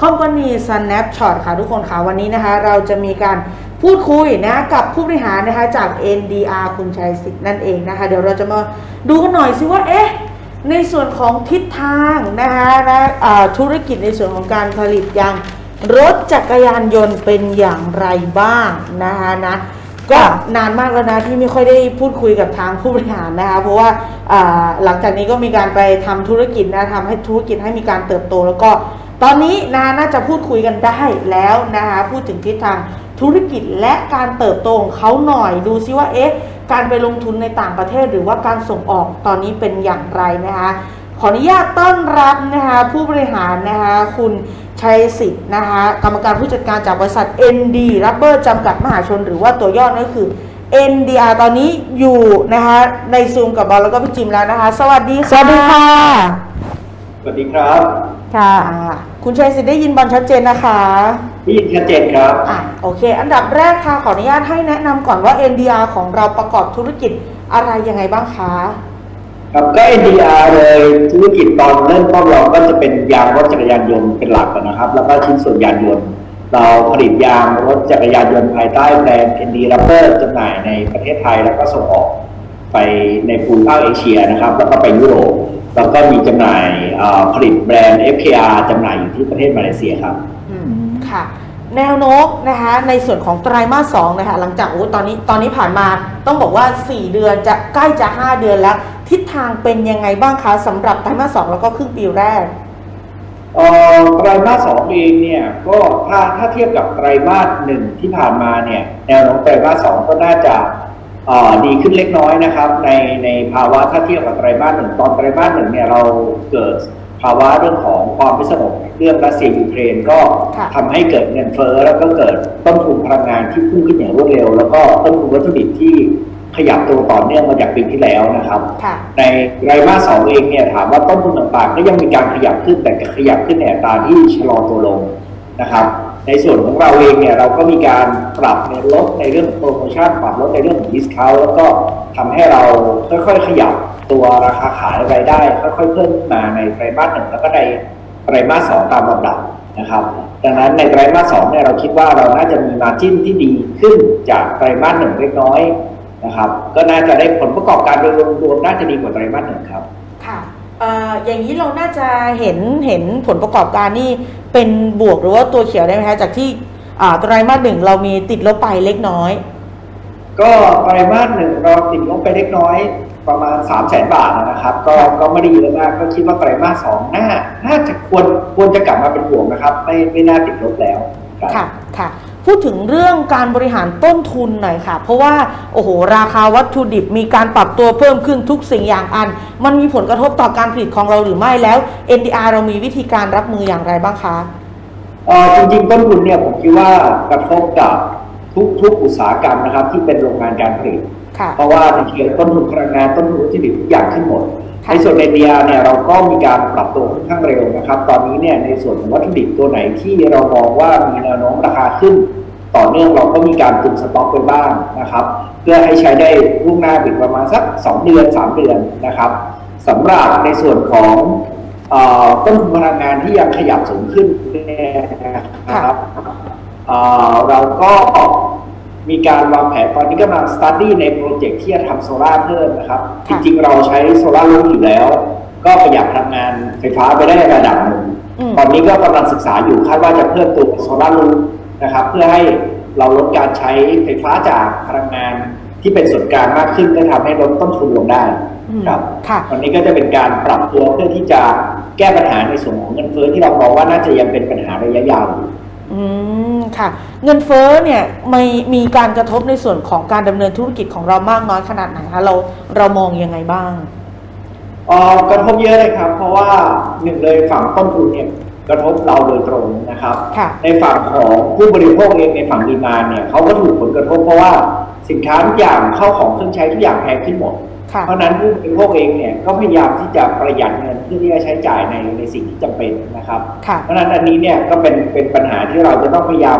Company Snapshot ค่ะทุกคนค่ะวันนี้นะคะ เราจะมีการพูดคุยนะกับผู้บริหารนะคะจาก NDR คุณชัยสิทธิ์นั่นเองนะคะ เดี๋ยวเราจะมาดูกันหน่อยสิว่าเอ๊ะในส่วนของทิศทางนะคะนะธุรกิจในส่วนของการผลิตยางรถจักรยานยนต์เป็นอย่างไรบ้างนะคะนะก็นานมากแล้วนะที่ไม่ค่อยได้พูดคุยกับทางผู้บริหารนะคะเพราะว่าอ่าหลังจากนี้ก็มีการไปทำธุรกิจนะทำให้ธุรกิจให้มีการเติบโตแล้วก็ ตอนนี้นะน่าจะพูดคุยกันได้แล้วนะคะพูดถึงทิศทางธุรกิจและการเติบโตของเขาหน่อยดูซิว่าเอ๊ะการไปลงทุนในต่างประเทศหรือว่าการส่งออกตอนนี้เป็นอย่างไรนะคะขออนุญาตต้อนรับนะคะผู้บริหารนะคะคุณชัยสิทธิ์นะคะกรรมการผู้จัดการจากบริษัท ND Rubber จำกัดมหาชนหรือว่าตัวย่อนั่นก็คือ NDR ตอนนี้อยู่นะคะในซูมกับบอลแล้วก็พี่จิมแล้วนะคะ สวัสดีค่ะ สวัสดีค่ะ สวัสดีครับ ค่ะอ่าคุณชัยสิทธิ์ได้ยินบอลชัดเจนนะคะพี่ยินชัดเจนครับอะโอเค อันดับแรกค่ะขออนุญาตให้แนะนำก่อนว่า NDR ของเราประกอบธุรกิจอะไรยังไงบ้างคะครับก็ NDR เลยธุรกิจตอนเริ่มต้นเราก็จะเป็นยางรถจักรยานยนต์เป็นหลักนะครับ แล้วก็ชิ้นส่วนยานยนต์ เราผลิตยางรถจักรยานยนต์ภายใต้แบรนด์ ND Rubber จำหน่ายในประเทศไทยแล้วก็ส่งออก ไปในภูมิภาคเอเชียนะครับ แล้วก็ไปยุโรปแล้วก็มีจำหน่ายเอ่อผลิตแบรนด์ FKR จำหน่ายอยู่ที่ประเทศมาเลเซียครับอืมค่ะ แนวโน้มนะคะในส่วนของไตรมาสสองนะคะหลังจากโอ้ตอนนี้ตอนนี้ผ่านมาต้องบอกว่า 4 เดือนจะใกล้จะ 5 เดือนแล้ว ทิศทางเป็นยังไงบ้างคะสำหรับไตรมาสสองแล้วก็ครึ่งปีแรกเอ่อไตรมาสสองเองเนี่ยก็ถ้าถ้าเทียบกับไตรมาสหนึ่งที่ผ่านมาเนี่ยแนวโน้มไตรมาสสองก็น่าจะเอ่อ ดีขึ้นเล็กน้อยนะครับ ในในภาวะถ้าเทียบกับไตรมาสหนึ่งตอนไตรมาสหนึ่งเนี่ยเราเกิดภาวะเรื่องของความไม่สงบเรื่องรัสเซียยูเครนก็ค่ะทำให้เกิดเงินเฟ้อแล้วก็เกิดต้นทุนพลังงานที่พุ่งขึ้นอย่างรวดเร็ว แล้วก็ต้นทุนวัตถุดิบที่ขยับตัวต่อเนื่องมาจากปีที่แล้วนะครับ ในไตรมาสสองเองเนี่ยถามว่าต้นทุนต่างๆ ก็ยังมีการขยับขึ้นแต่ขยับขึ้นในอัตราที่ชะลอตัวลงนะครับ ในส่วนของเราเองเนี่ยเราก็มีการปรับในลดในเรื่องของโปรโมชั่นปรับลดในเรื่องของดิสคาวแล้วก็ทำให้เราค่อยๆขยับตัวราคาขายรายได้ ค่อยๆเพิ่มขึ้นมาในไตรมาสหนึ่งแล้วก็ในไตรมาสสองตามลำดับนะครับ ดังนั้นในไตรมาสสองเนี่ยเราคิดว่าเราน่าจะมีมาจิ้นที่ดีขึ้นจากไตรมาสหนึ่งเล็กน้อยนะครับ ก็น่าจะได้ผลประกอบการโดยรวมๆน่าจะดีกว่าไตรมาสหนึ่งครับ ค่ะเอ่ออย่างนี้เราน่าจะเห็นเห็นผลประกอบการนี่ เป็นบวกหรือว่าตัวเขียวได้ไหมคะจากที่อ่าไตรมาสหนึ่งเรามีติดลบไปเล็กน้อย ก็ไตรมาสหนึ่งเราติดลบไปเล็กน้อยประมาณ3 0 0แสนบาทนะครับ ก็ก็ไม่ได้เยอะมากก็คิดว่าไตรมาสสองน่าน่าจะควรควรจะกลับมาเป็นบวกนะครับ ไม่ไม่น่าติดลบแล้วครับค่ะค่ะ พูดถึงเรื่องการบริหารต้นทุนหน่อยค่ะ เพราะว่าโอ้โหราคาวัตถุดิบมีการปรับตัวเพิ่มขึ้นทุกสิ่งอย่างอัน มันมีผลกระทบต่อการผลิตของเราหรือไม่แล้ว NDR เรามีวิธีการรับมืออย่างไรบ้างคะจริงๆต้นทุนเนี่ยผมคิดว่ากระทบกับ ทุกทุกอุตสาหกรรมนะครับ ที่เป็นโรงงานการผลิตค่ะเพราะว่าจริงๆต้นทุนพลังงานต้นทุนวัตถุดิบทุกอย่างขึ้นหมดค่ะในส่วนในเดียเนี่ยเราก็มีการปรับตัวค่อนข้างเร็วนะครับ ตอนนี้เนี่ยในส่วนของวัตถุดิบตัวไหนที่เรามองว่ามีแนวโน้มราคาขึ้น ต่อเนื่องเราก็มีการตุนสต็อกไว้บ้างนะครับ เพื่อให้ใช้ได้ล่วงหน้าถึงประมาณสัก 2 เดือน 3 เดือนนะครับสำหรับในส่วนของเอ่อต้นทุนพลังงานที่ยังขยับสูงขึ้นเนี่ยนะครับ เอ่อเราก็มีการวางแผนตอนนี้กำลังสตาร์ดี้ในโปรเจกต์ที่จะทำโซลาร์เพิ่มนะครับจค่ะริงๆ เราใช้โซลาร์รูฟอยู่แล้ว ก็ประหยัดพลังงานไฟฟ้าไปได้ระดับหนึ่งอืมตอนนี้ก็กำลังศึกษาอยู่คาดว่าจะเพิ่มตัวโซลาร์รูฟนะครับ เพื่อให้เราลดการใช้ไฟฟ้าจากพลังงานที่เป็นส่วนกลางมากขึ้นก็ทำให้ลดต้นทุนลงได้อืมครับค่ะวันนี้ก็จะเป็นการปรับตัวเพื่อที่จะแก้ปัญหาในส่วนของเงินเฟ้อที่เรามองว่าน่าจะยังเป็นปัญหาระยะยาว อยู่อืมค่ะ เงินเฟ้อเนี่ยไม่มีการกระทบในส่วนของการดำเนินธุรกิจของเรามากน้อยขนาดไหนคะเราเรามองยังไงบ้าง เอ่อกระทบเยอะเลยครับ เพราะว่าหนึ่งเลยฝั่งต้นทุนเนี่ยกระทบเราโดยตรงนะครับ ค่ะ ในฝั่งของผู้บริโภคเองในฝั่งดีมานเนี่ยเขาก็ถูกผลกระทบเพราะว่าสินค้าทุกอย่างเข้าของเครื่องใช้ทุกอย่างแพงขึ้นหมดค่ะ เพราะฉะนั้นผู้บริโภคเองเนี่ยก็พยายามที่จะประหยัดเงินเพื่อที่จะใช้จ่ายในในสิ่งที่จำเป็นนะครับค่ะเพราะฉะนั้นอันนี้เนี่ยก็เป็นเป็นปัญหาที่เราจะต้องพยายาม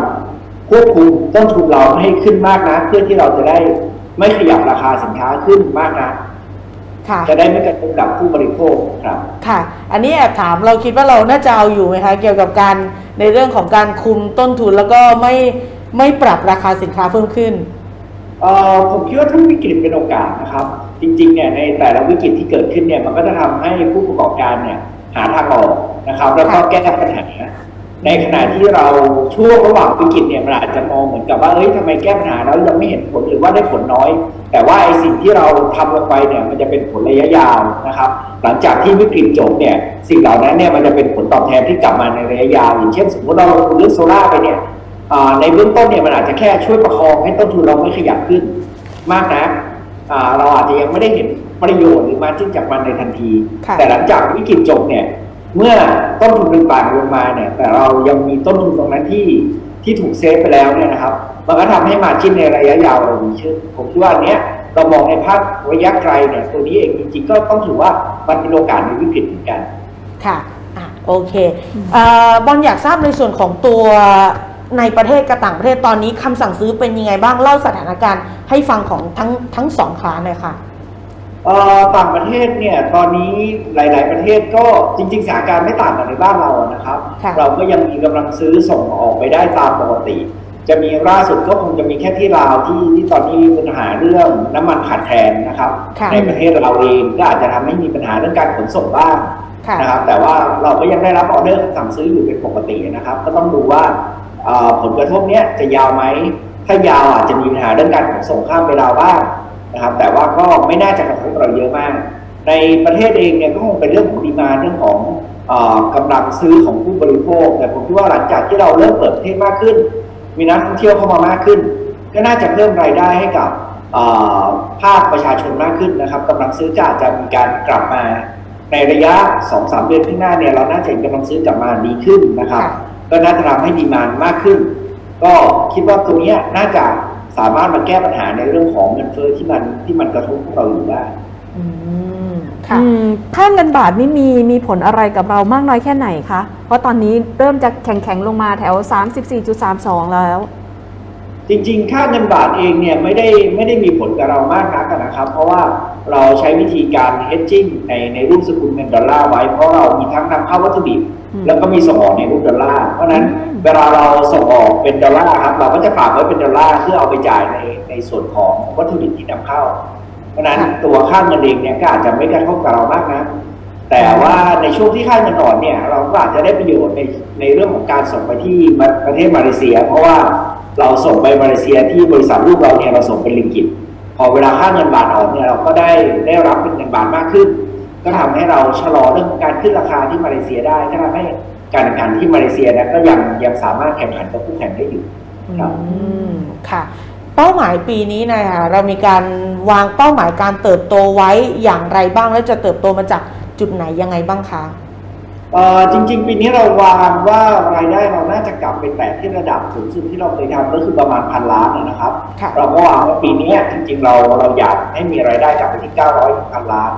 ควบคุมต้นทุนเราไม่ให้ขึ้นมากนะเพื่อที่เราจะได้ไม่ขยับราคาสินค้าขึ้นมากนะค่ะจะได้ไม่กระทบกับผู้บริโภคครับ ค่ะ อันนี้แอบถามเราคิดว่าเราน่าจะเอาอยู่ไหมคะเกี่ยวกับการในเรื่องของการคุมต้นทุนแล้วก็ไม่ไม่ปรับราคาสินค้าเพิ่มขึ้น เอ่อผมคิดว่าทุกวิกฤตเป็นโอกาสนะครับ จริงๆเนี่ยในแต่ละวิกฤตที่เกิดขึ้นเนี่ยมันก็จะทำให้ผู้ประกอบการเนี่ยหาทางออกนะครับ แล้วก็ค่ะแก้ปัญหาในขณะที่เราช่วงระหว่างวิกฤตเนี่ยมันอาจจะมองเหมือนกับว่าเอ้ยทำไมแก้ปัญหาแล้วยังไม่เห็นผลหรือว่าได้ผลน้อย แต่ว่าไอ้สิ่งที่เราทำลงไปเนี่ยมันจะเป็นผลระยะยาวนะครับ หลังจากที่วิกฤตจบเนี่ยสิ่งเหล่านั้นเนี่ยมันจะเป็นผลตอบแทนที่กลับมาในระยะยาวอย่างเช่น สมมติเราลงทุนเรื่องโซล่าร์ไปเนี่ยอ่า ในเบื้องต้นเนี่ยมันอาจจะแค่ช่วยประคองให้ต้นทุนเราไม่ขยับขึ้นมากนะอ่าเราอาจจะยังไม่ได้เห็นประโยชน์หรือมาจิ้นจากมันในทันทีค่ะแต่หลังจากวิกฤตจบเนี่ยเมื่อต้นทุนต่างๆลงมาเนี่ย แต่เรายังมีต้นทุนตรงนั้นที่ที่ถูกเซฟไปแล้วเนี่ยนะครับมันก็ทำให้มาจิ้นในระยะยาวเราดีขึ้นผมคิดว่าอันเนี้ยเรามองในภาพระยะไกลเนี่ยตัวนี้เองจริงๆก็ต้องถือว่ามันเป็นโอกาสในวิกฤตเหมือนกัน ค่ะอะโอเคเอ่อบอลอยากทราบในส่วนของตัว ในประเทศกับต่างประเทศตอนนี้คำสั่งซื้อเป็นยังไงบ้างเล่าสถานการณ์ให้ฟังของทั้งทั้งสองขาหน่อยค่ะเอ่อต่างประเทศเนี่ยตอนนี้หลาย ๆ ประเทศก็จริง ๆสถานการณ์ไม่ต่างกันในบ้านเรานะครับค่ะเราก็ยังมีกำลังซื้อส่งออกไปได้ตามปกติ จะมีล่าสุดก็คงจะมีแค่ที่ลาวที่ที่ตอนนี้มีปัญหาเรื่องน้ำมันขาดแคลนนะครับค่ะในประเทศเราเองก็อาจจะทำให้มีปัญหาเรื่องการขนส่งบ้างค่ะนะครับแต่ว่าเราก็ยังได้รับออเดอร์สั่งซื้ออยู่เป็นปกตินะครับ ก็ต้องดูว่าเอ่อ ผลกระทบเนี้ยจะยาวไหม ถ้ายาวอาจจะมีปัญหาเรื่องการขนส่งข้ามไปลาวบ้างนะครับ แต่ว่าก็ไม่น่าจะกระทบเราเยอะมาก ในประเทศเองเนี่ยก็คงเป็นเรื่องของดีมาเรื่องของออกำลังซื้อของผู้บริโภค แต่ผมคิดว่าหลังจากที่เราเริ่มเปิดประเทศมากขึ้น มีนักท่องเที่ยวเข้ามามากขึ้น ก็น่าจะเพิ่มรายได้ให้กับภาคประชาชนมากขึ้นนะครับกำลังซื้อก็อาจจะมีการกลับมาในระยะ 2-3 เดือนข้างหน้าเนี่ยเราน่าจะเห็นกำลังซื้อกลับมาดีขึ้นนะครับ ก็น่าจะทำให้ดีมานมากขึ้น ก็คิดว่าตัวเนี้ยน่าจะสามารถมาแก้ปัญหาในเรื่องของเงินเฟ้อที่มันที่มันกระทบพวกเราอยู่ได้อืมค่ะอืมค่าเงินบาทนี่มีมีผลอะไรกับเรามากน้อยแค่ไหนคะ เพราะตอนนี้เริ่มจะแข็งแข็งๆลงมาแถว 34.32 แล้ว จริง ๆ ค่าเงินบาทเองเนี่ยไม่ได้ไม่ได้มีผลกับเรามากนักนะครับ เพราะว่า เราใช้วิธีการ hedging ในในรูปสกุลเงินดอลลาร์ไว้ เพราะเรามีทั้งนำเข้าวัตถุดิบอืมแล้วก็มีส่งออกในรูปดอลลาร์เพราะฉะนั้นอืมเวลาเราส่งออกเป็นดอลลาร์ครับ เราก็จะฝากไว้เป็นดอลลาร์เพื่อเอาไปจ่ายในในส่วนของวัตถุดิบที่นำเข้า เพราะฉะนั้นค่ะตัวค่าเงินเองเนี่ยก็อาจจะไม่กระทบกับเรามากนะแต่ว่าในช่วงที่ค่าเงินอ่อนเนี่ย เราก็อาจจะได้ประโยชน์ในในเรื่องของการส่งไปที่ประเทศมาเลเซีย เพราะว่าเราส่งไปมาเลเซียที่บริษัทลูกเราเนี่ยเราส่งเป็นลิงกิตพ อเวลาค่าเงินบาทอ่อนเนี่ยเราก็ได้ได้รับเป็นเงินบาทมากขึ้น ก็ทำให้เราชะลอเรื่องของการขึ้นราคาที่มาเลเซียได้ก็ทำให้การแข่งขันที่มาเลเซียเนะก็ยังยังสามารถแข่งขันกับคู่แข่งได้อยู่ครับอืมค่ะเป้าหมายปีนี้นะคะเรามีการวางเป้าหมายการเติบโตไว้อย่างไรบ้างแล้วจะเติบโตมาจากจุดไหนยังไงบ้างคะ จริง ๆ ปีนี้เราวางว่ารายได้เราน่าจะกลับไปแตะที่ระดับสูงสุดที่เราเคยทำก็คือประมาณพันล้านนะครับค่ะเราก็วางว่าปีนี้จริง ๆ เราเราอยากให้มีรายได้กลับไปที่900ถึงพันล้าน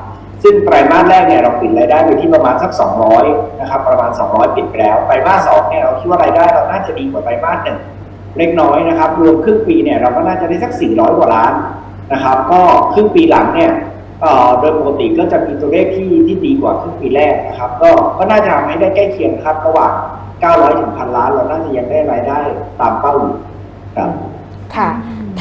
ซึ่งไตรมาสแรกเนี่ยเราปิดรายได้ไปที่ประมาณสัก 200นะครับประมาณ 200 ปิดไปแล้วไตรมาสสองเนี่ยเราคิดว่ารายได้เราน่าจะดีกว่าไตรมาสหนึ่งเล็กน้อยนะครับรวมครึ่งปีเนี่ยเราก็น่าจะได้สัก 400 กว่าล้านนะครับ ก็ครึ่งปีหลังเนี่ยเอ่อ โดยปกติก็จะมีตัวเลขที่ที่ดีกว่าครึ่งปีแรกนะครับ ก็ก็น่าจะทำให้ได้ใกล้เคียงครับระหว่าง 900 ถึงพันล้าน เราน่าจะยังได้รายได้ตามเป้าอยู่ครับค่ะ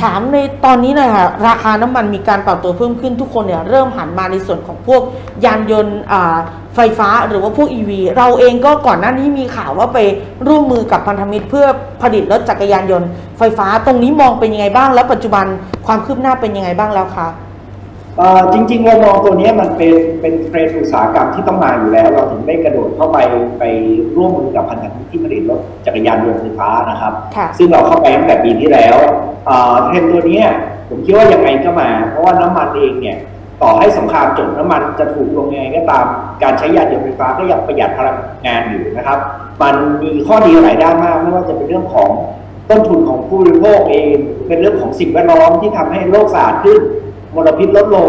ถามในตอนนี้หน่อยค่ะราคาน้ำมันมีการปรับตัวเพิ่มขึ้นทุกคนเนี่ยเริ่มหันมาในส่วนของพวกยานยนต์อ่าไฟฟ้าหรือว่าพวก EV เราเองก็ก่อนหน้านี้มีข่าวว่าไปร่วมมือกับพันธมิตร เพื่อผลิตรถจักรยานยนต์ไฟฟ้าตรงนี้มองเป็นยังไงบ้าง แล้วปัจจุบันความคืบหน้าเป็นยังไงบ้างแล้วคะเอ่อ จริงๆเรามองตัวเนี้ยมันเป็นเป็นเทรนด์อุตสาหกรรมที่ต้องมาอยู่แล้ว เราถึงได้กระโดดเข้าไปไปร่วมมือกับพันธมิตรที่ผลิตรถจักรยานยนต์ไฟฟ้านะครับค่ะซึ่งเราเข้าไปตั้งแต่ปีที่แล้วเอ่อเทรนด์ตัวเนี้ยผมคิดว่ายังไงก็มา เพราะว่าน้ำมันเองเนี่ยต่อให้สงครามจบน้ำมันจะถูกลงยังไงก็ตาม การใช้ยานยนต์ไฟฟ้าก็ยังประหยัดพลังงานอยู่นะครับ มันมีข้อดีหลายด้านมากไม่ว่าจะเป็นเรื่องของต้นทุนของผู้บริโภคเอง เป็นเรื่องของสิ่งแวดล้อมที่ทำให้โลกสะอาดขึ้น มลพิษลดลง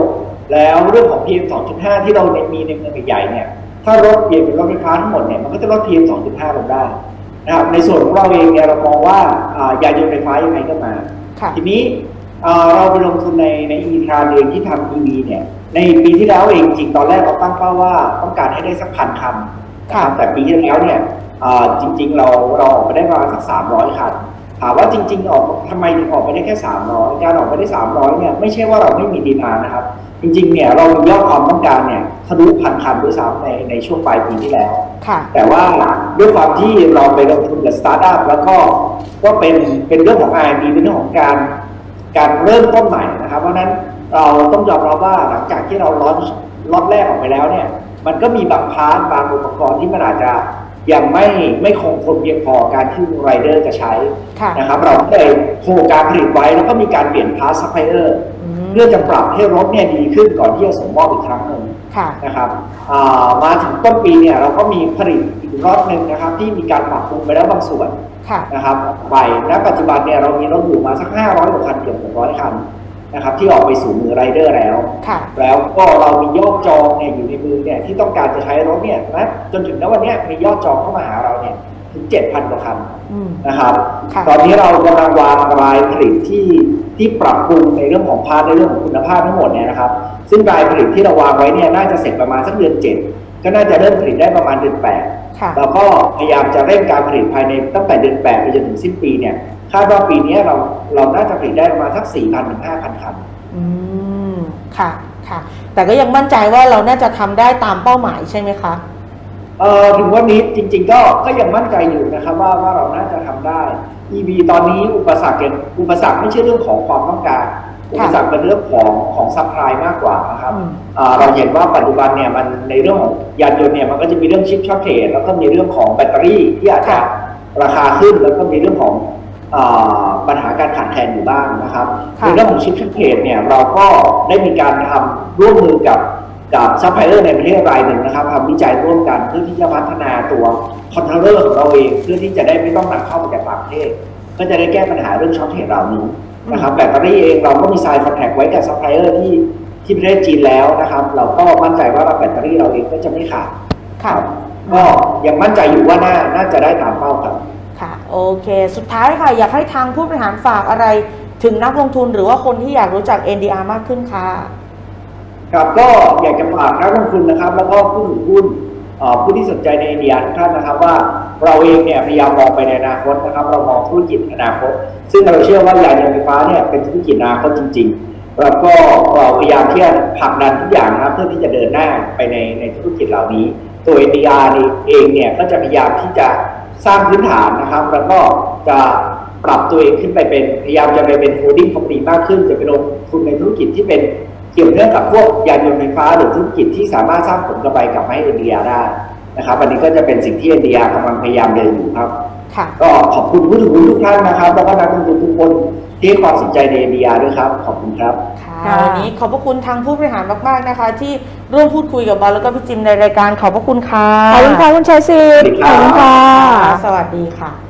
แล้วเรื่องของ PM 2.5 ที่เรามีในเมืองใหญ่ๆเนี่ยถ้ารถเปลี่ยนเป็นรถไฟฟ้าทั้งหมดเนี่ยมันก็จะลด PM 2.5 ลงได้นะครับในส่วนของเราเองเนี่ยเรามองว่าอ่ายานยนต์ไฟฟ้ายังไงก็มาค่ะทีนี้เอ่อเราไปลงทุนในใน e ทรานเองที่ทำ EV เนี่ยในปีที่แล้วเองจริงตอนแรกเราตั้งเป้าว่าต้องการให้ได้สักพันคันนะครับแต่ปีที่แล้วเนี่ยอ่าจริง ๆ เราเราออกไปได้ประมาณสักสามร้อยคัน ถามว่าจริง ๆ ออกทำไมถึงออกไปได้แค่สามร้อยการออกไปได้สามร้อยเนี่ยไม่ใช่ว่าเราไม่มีดีมานะครับ จริง ๆ เนี่ยเรามียอดความต้องการเนี่ยทะลุพันคันด้วยซ้ำในในช่วงปลายปีที่แล้วค่ะแต่ว่าด้วยความที่เราไปลงทุนกับสตาร์ทอัพแล้วก็ก็เป็นเป็นเรื่องของ R&D เป็นเรื่องของการการเริ่มต้นใหม่นะครับ เพราะฉะนั้นเราต้องยอมรับว่าหลังจากที่เราล็อตล็อตแรกออกไปแล้วเนี่ย มันก็มีบางพาร์ทบางอุปกรณ์ที่มันอาจจะ ยังไม่ไม่คงทนเพียงพอการที่ไรเดอร์จะใช้ค่ะนะครับเราก็เลยโคการผลิตไว้แล้วก็มีการเปลี่ยนพาร์ทซัพพลายเออร์อืมเพื่อจะปรับให้รถเนี่ยดีขึ้นก่อนที่จะส่งมอบอีกครั้งหนึ่งค่ะนะครับอ่ามาถึงต้นปีเนี่ยเราก็มีผลิตอีกรอบหนึ่งนะครับ ที่มีการปรับปรุงไปแล้วบางส่วนค่ะนะครับไปณปัจจุบันเนี่ยเรามีรถอยู่มาสัก 500กว่าคันเกือบ600คัน นะครับที่ออกไปสู่มือไรเดอร์แล้วค่ะแล้วก็เรามียอดจองเนี่ยอยู่ในมือเนี่ยที่ต้องการจะใช้รถเนี่ยนะจนถึงณวันเนี้ยมียอดจองเข้ามาหาเราเนี่ยถึง7,000กว่าคันอืมนะครับค่ะตอนนี้เรากำลังวางรายผลิตที่ที่ปรับปรุงในเรื่องของพาร์ทในเรื่องของคุณภาพทั้งหมดเนี่ยนะครับ ซึ่งรายผลิตที่เราวางไว้เนี่ยน่าจะเสร็จประมาณสักเดือนเจ็ดก็น่าจะเริ่มผลิตได้ประมาณเดือนแปดค่ะแล้วก็พยายามจะเร่งการผลิตภายในตั้งแต่เดือนแปดไปจนถึงสิ้นปีเนี่ย คาดว่าปีนี้เราเราน่าจะผลิตได้ประมาณสัก4,000ถึง5,000คันอืมค่ะค่ะ แต่ก็ยังมั่นใจว่าเราน่าจะทำได้ตามเป้าหมายใช่ไหมคะเอ่อถึงวันนี้จริง ๆ ก็ก็ยังมั่นใจอยู่นะครับว่าว่าเราน่าจะทำได้ EV ตอนนี้อุปสรรคเป็นอุปสรรคไม่ใช่เรื่องของความต้องการอุปสรรคเป็นเรื่องของของซัพพลายมากกว่านะครับอืมอ่าเราเห็นว่าปัจจุบันเนี่ยมันในเรื่องของยานยนต์เนี่ยมันก็จะมีเรื่องชิปช็อตเทรดแล้วก็มีเรื่องของแบตเตอรี่ที่อาจจะราคาขึ้นแล้วก็มีเรื่องของอ่า ปัญหาการขาดแคลนอยู่บ้างนะครับค่ะในเรื่องของชิปช็อตเทรดเนี่ยเราก็ได้มีการทำร่วมมือกับกับซัพพลายเออร์ในประเทศรายหนึ่งนะครับทำวิจัยร่วมกันเพื่อที่จะพัฒนาตัวคอนโทรลเลอร์ของเราเองเพื่อที่จะได้ไม่ต้องนำเข้ามาจากต่างประเทศ ก็จะได้แก้ปัญหาเรื่องช็อตเทรดเหล่านี้นะครับแบตเตอรี่เองเราก็มีไซน์คอนแทคไว้กับซัพพลายเออร์ที่ที่ประเทศจีนแล้วนะครับ เราก็มั่นใจว่าเราแบตเตอรี่เราเองก็จะไม่ขาดค่ะก็ยังมั่นใจอยู่ว่าน่าน่าจะได้ตามเป้าครับ ค่ะโอเค สุดท้ายค่ะ อยากให้ทางผู้บริหารฝากอะไรถึงนักลงทุนหรือว่าคนที่อยากรู้จัก NDR มากขึ้นค่ะ ครับก็อยากจะฝากนักลงทุนนะครับ แล้วก็ผู้ถือหุ้นผู้ที่สนใจในอินดียทุกท่านนะครับว่าเราเองเนี่ยพยายามมองไปในอนาคตนะครับ เรามองธุรกิจอนาคต ซึ่งเราเชื่อว่ายานยนต์ไฟฟ้าเนี่ยเป็นธุรกิจอนาคตจริง ๆ แล้วก็เราพยายามที่จะผลักดันทุกอย่างนะครับเพื่อที่จะเดินหน้าไปในในธุรกิจเหล่านี้ ตัว NDR นี่เองเนี่ยก็จะพยายามที่จะ สร้างพื้นฐานนะครับ แล้วก็จะปรับตัวเองขึ้นไปเป็นพยายามจะไปเป็นโฮดดิ้งคอมพานีมากขึ้น จะไปลงทุนในธุรกิจที่เป็นเกี่ยวเนื่องกับพวกยานยนต์ไฟฟ้าหรือธุรกิจที่สามารถสร้างผลกำไรกลับมาให้เอ็นดีได้นะครับอันนี้ก็จะเป็นสิ่งที่เอ็นดีกำลังพยายามเดินอยู่ครับค่ะก็ขอบคุณผู้ถือหุ้นทุกท่านนะครับ แล้วก็นักลงทุนทุกคนที่ให้ความสนใจในเอ็นดีด้วยครับ ขอบคุณครับค่ะค่ะวันนี้ขอบพระคุณทางผู้บริหารมาก ๆ นะคะที่ ร่วมพูดคุยกับบอลแล้วก็พี่จิมในรายการขอบพระคุณค่ะขอบคุณค่ะคุณชัยศิษย์สวัสดีครับขอบคุณค่ะ สวัสดีค่ะ